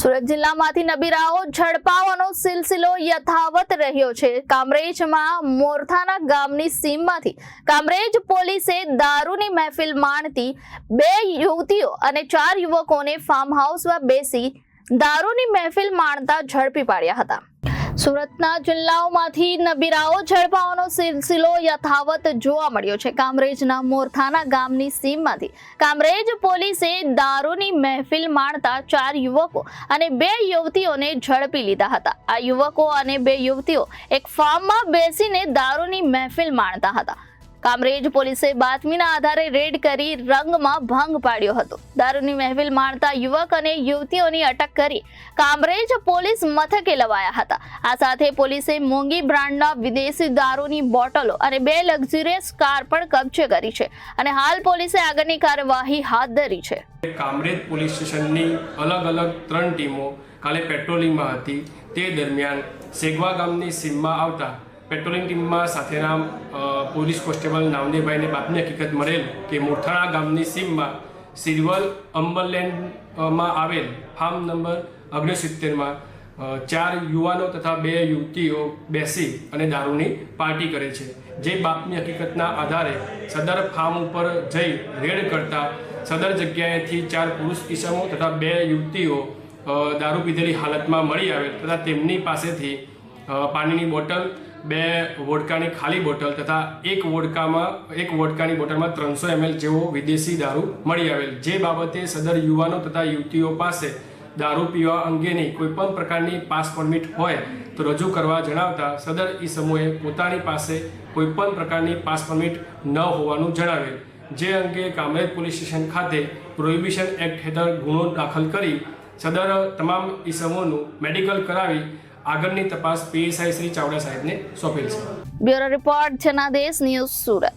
સુરત જિલ્લામાંથી નબીરાઓ ઝડપાવાનો સિલસિલો યથાવત રહ્યો છે. કામરેજમાં મોરથાના ગામની સીમમાંથી કામરેજ પોલીસે દારૂની મહેફિલ માણતી બે યુવતીઓ અને ચાર યુવકોને ફાર્મ હાઉસમાં બેસી દારૂની મહેફિલ માણતા ઝડપી પાડ્યા હતા. સુરતના જિલ્લાઓમાંથી નબીરાઓ ઝડપાવાનો સિલસિલો યથાવત જોવા મળ્યો છે. કામરેજના મોરથાના ગામની સીમમાંથી કામરેજ પોલીસે દારૂની મહેફિલ માણતા ચાર યુવકો અને બે યુવતીઓને ઝડપી લીધા હતા. આ યુવકો અને બે યુવતીઓ એક ફાર્મમાં બેસીને દારૂની મહેફિલ માણતા હતા. કામરેજ પોલીસે બાતમીના આધારે રેડ કરી રંગમાં ભંગ પાડ્યો હતો. દારૂની મહેફિલ માણતા યુવક અને યુવતીઓની અટક કરી કામરેજ પોલીસ મથકે લવાયા હતા. આ સાથે પોલીસે મોંઘી બ્રાન્ડના વિદેશી દારૂની બોટલો અને બે લક્ઝુરિયસ કાર પણ કબજે કરી છે અને હાલ પોલીસે આગળની કાર્યવાહી હાથ ધરી છે. કામરેજ પોલીસ સ્ટેશનની અલગ અલગ ત્રણ ટીમો કાલે પેટ્રોલિંગમાં હતી. તે દરમિયાન સેગવા ગામની સીમમાં આવતા પેટ્રોલિંગ ટીમમાં સાથેના પોલીસ કોન્સ્ટેબલ નામદેવભાઈને બાતમી હકીકત મળેલ કે મોઠાણા ગામની સીમમાં સિરવલ અંબરલેન્ડમાં આવેલ ફાર્મ નંબર ઓગણસિત્તેરમાં ચાર યુવાનો તથા બે યુવતીઓ બેસી અને દારૂની પાર્ટી કરે છે. જે બાતમી હકીકતના આધારે સદર ફાર્મ ઉપર જઈ રેડ કરતા સદર જગ્યાએથી ચાર પુરુષ ઈસમો તથા બે યુવતીઓ દારૂ પીધેલી હાલતમાં મળી આવેલ તથા તેમની પાસેથી પાણીની બોટલ, બે વોડકાની ખાલી બોટલ તથા એક વોડકામાં, એક વોડકાની બોટલમાં ત્રણસો એમએલ જેવો વિદેશી દારૂ મળી આવેલ. જે બાબતે સદર યુવાનો તથા યુવતીઓ પાસે દારૂ પીવા અંગેની કોઈપણ પ્રકારની પાસ પરમિટ હોય તો રજૂ કરવા જણાવતા સદર ઈ સમૂહે પોતાની પાસે કોઈપણ પ્રકારની પાસ પરમિટ ન હોવાનું જણાવેલ. જે અંગે કામરેજ પોલીસ સ્ટેશન ખાતે પ્રોહિબિશન એક્ટ હેઠળ ગુનો દાખલ કરી સદર તમામ ઈસમોનું મેડિકલ કરાવી આગળની તપાસ પીએસઆઈ શ્રી ચાવડા સાહેબને સોંપેલ છે. Bureau report Janadesh news Surat.